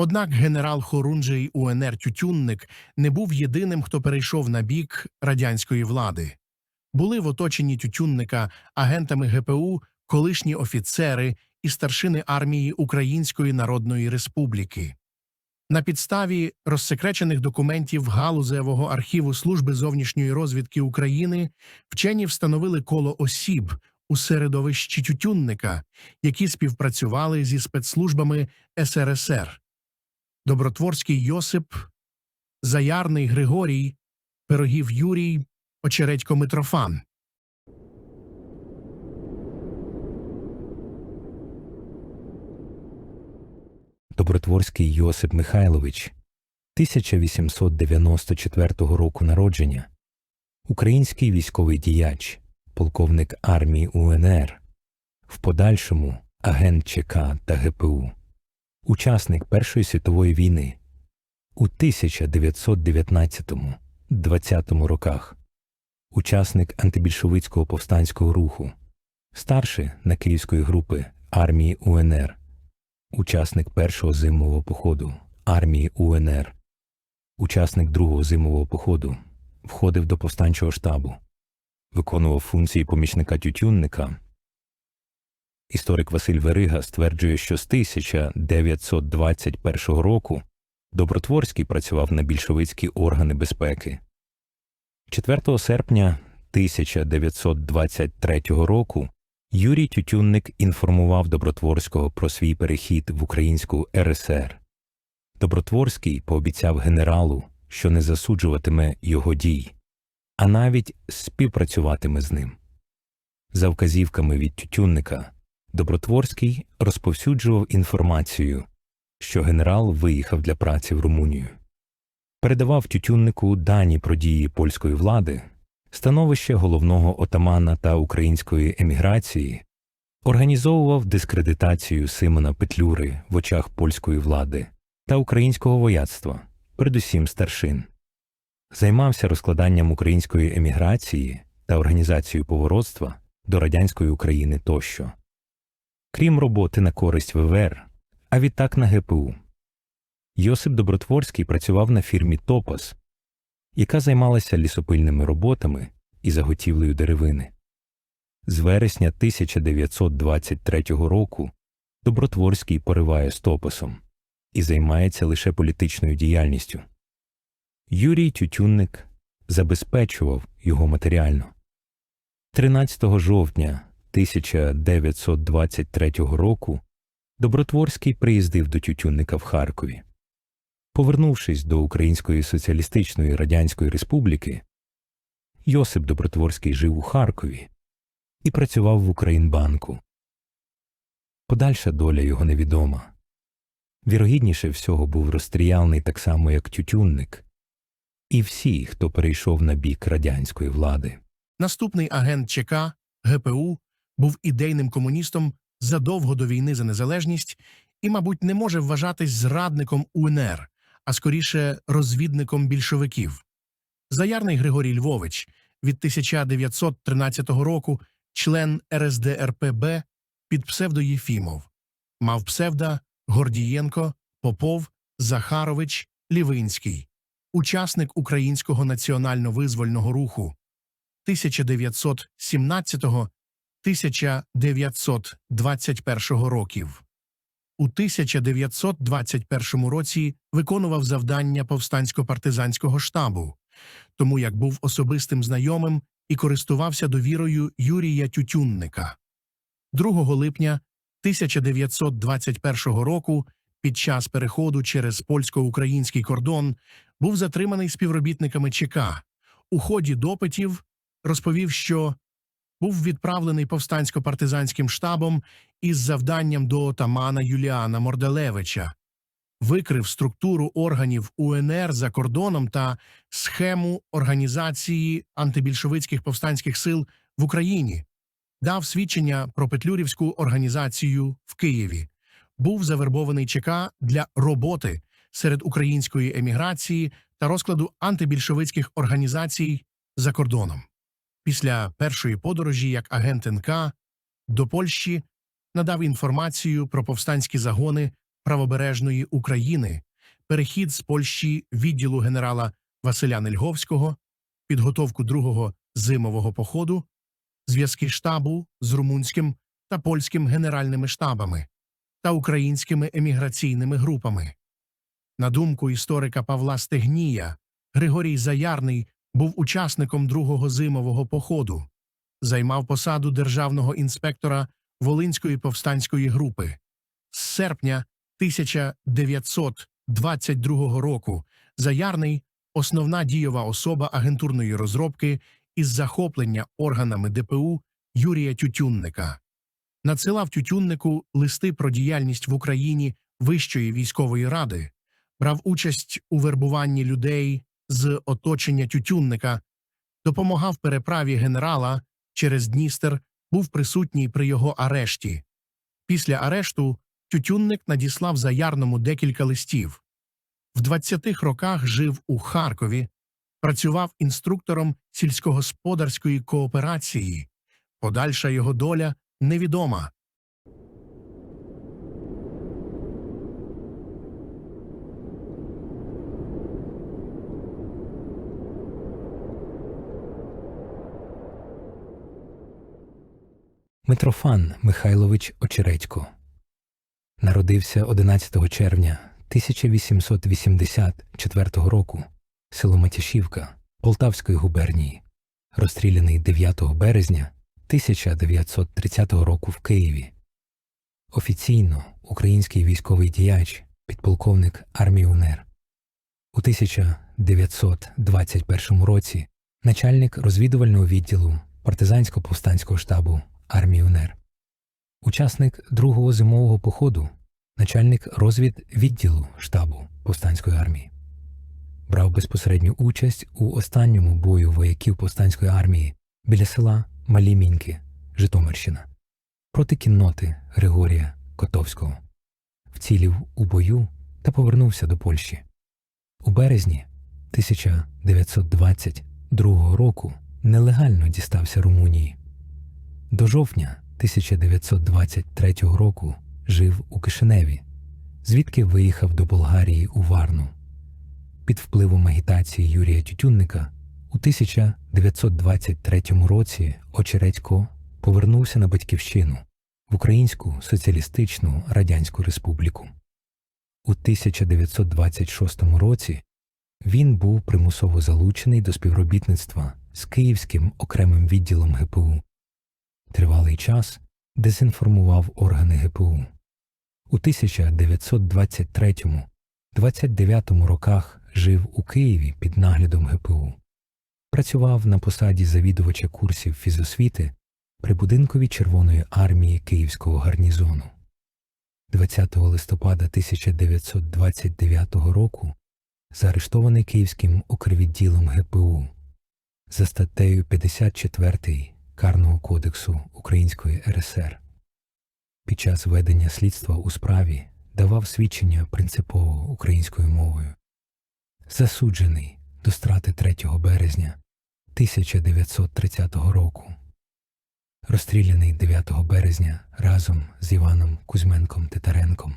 Однак генерал Хорунжий УНР Тютюнник не був єдиним, хто перейшов на бік радянської влади. Були в оточенні Тютюнника агентами ГПУ колишні офіцери і старшини армії Української Народної Республіки. На підставі розсекречених документів Галузевого архіву Служби зовнішньої розвідки України вчені встановили коло осіб у середовищі Тютюнника, які співпрацювали зі спецслужбами СРСР. Добротворський Йосип, Заярний Григорій, Пирогів Юрій, Очередько Митрофан. Добротворський Йосип Михайлович, 1894 року народження, український військовий діяч, полковник армії УНР, в подальшому агент ЧК та ГПУ, учасник Першої світової війни, у 1919-20 роках, учасник антибільшовицького повстанського руху, старший на Київської групи армії УНР учасник першого зимового походу армії УНР, учасник другого зимового походу, входив до повстанчого штабу, виконував функції помічника тютюнника. Історик Василь Верига стверджує, що з 1921 року Добротворський працював на більшовицькі органи безпеки. 4 серпня 1923 року Юрій Тютюнник інформував Добротворського про свій перехід в Українську РСР. Добротворський пообіцяв генералу, що не засуджуватиме його дій, а навіть співпрацюватиме з ним. За вказівками від Тютюнника, Добротворський розповсюджував інформацію, що генерал виїхав для праці в Румунію. Передавав Тютюннику дані про дії польської влади становище головного отамана та української еміграції, організовував дискредитацію Симона Петлюри в очах польської влади та українського вояцтва, передусім старшин, займався розкладанням української еміграції та організацією поворотства до радянської України тощо. Крім роботи на користь ВВР, а відтак на ГПУ. Йосип Добротворський працював на фірмі Топос, яка займалася лісопильними роботами і заготівлею деревини. З вересня 1923 року Добротворський пориває стопосом і займається лише політичною діяльністю. Юрій Тютюнник забезпечував його матеріально. 13 жовтня 1923 року Добротворський приїздив до Тютюнника в Харкові. Повернувшись до Української соціалістичної радянської республіки, Йосип Добротворський жив у Харкові і працював в Українбанку. Подальша доля його невідома. Вірогідніше всього був розстріляний так само, як Тютюнник, і всі, хто перейшов на бік радянської влади. Наступний агент ЧК ГПУ був ідейним комуністом задовго до війни за незалежність і, мабуть, не може вважатись зрадником УНР, а скоріше розвідником більшовиків. Заярний Григорій Львович від 1913 року член РСДРПБ під псевдо Єфімов, мав псевда Гордієнко, Попов, Захарович, Лівинський, учасник українського національно-визвольного руху 1917-1921 років. У 1921 році виконував завдання повстансько-партизанського штабу, тому як був особистим знайомим і користувався довірою Юрія Тютюнника. 2 липня 1921 року під час переходу через польсько-український кордон був затриманий співробітниками ЧК. У ході допитів розповів, що був відправлений повстансько-партизанським штабом із завданням до отамана Юліана Морделевича, викрив структуру органів УНР за кордоном та схему організації антибільшовицьких повстанських сил в Україні, дав свідчення про Петлюрівську організацію в Києві, був завербований ЧК для роботи серед української еміграції та розкладу антибільшовицьких організацій за кордоном. Після першої подорожі як агент НК до Польщі надав інформацію про повстанські загони правобережної України, перехід з Польщі відділу генерала Василя Нельговського, підготовку другого зимового походу, зв'язки штабу з румунським та польським генеральними штабами та українськими еміграційними групами. На думку історика Павла Стегнія, Григорій Заярний був учасником другого зимового походу, займав посаду державного інспектора Волинської повстанської групи. З серпня 1922 року Заярний – основна дієва особа агентурної розробки із захоплення органами ДПУ Юрія Тютюнника. Надсилав Тютюннику листи про діяльність в Україні Вищої військової ради, брав участь у вербуванні людей з оточення Тютюнника, допомагав переправі генерала через Дністер, був присутній при його арешті. Після арешту Тютюнник надіслав Заярному декілька листів. В 20-х роках жив у Харкові, працював інструктором сільськогосподарської кооперації. Подальша його доля невідома. Митрофан Михайлович Очередько народився 11 червня 1884 року, село Матяшівка Полтавської губернії, розстріляний 9 березня 1930 року в Києві. Офіційно український військовий діяч, підполковник армії УНР. У 1921 році начальник розвідувального відділу партизансько-повстанського штабу армії УНР. Учасник другого зимового походу, начальник розвід відділу штабу повстанської армії. Брав безпосередню участь у останньому бою вояків повстанської армії біля села Малі Міньки, Житомирщина, проти кінноти Григорія Котовського. Вцілів у бою та повернувся до Польщі. У березні 1922 року нелегально дістався Румунії. До жовтня 1923 року жив у Кишиневі, звідки виїхав до Болгарії у Варну. Під впливом агітації Юрія Тютюнника у 1923 році Очередько повернувся на батьківщину в Українську Соціалістичну Радянську Республіку. У 1926 році він був примусово залучений до співробітництва з Київським окремим відділом ГПУ. Тривалий час дезінформував органи ГПУ. У 1923-29 роках жив у Києві під наглядом ГПУ. Працював на посаді завідувача курсів фізосвіти при будинкові Червоної армії Київського гарнізону. 20 листопада 1929 року заарештований Київським окрвідділом ГПУ за статтею 54 Карного кодексу Української РСР. Під час ведення слідства у справі давав свідчення принципово українською мовою. Засуджений до страти 3 березня 1930 року. Розстріляний 9 березня разом з Іваном Кузьменком Титаренком.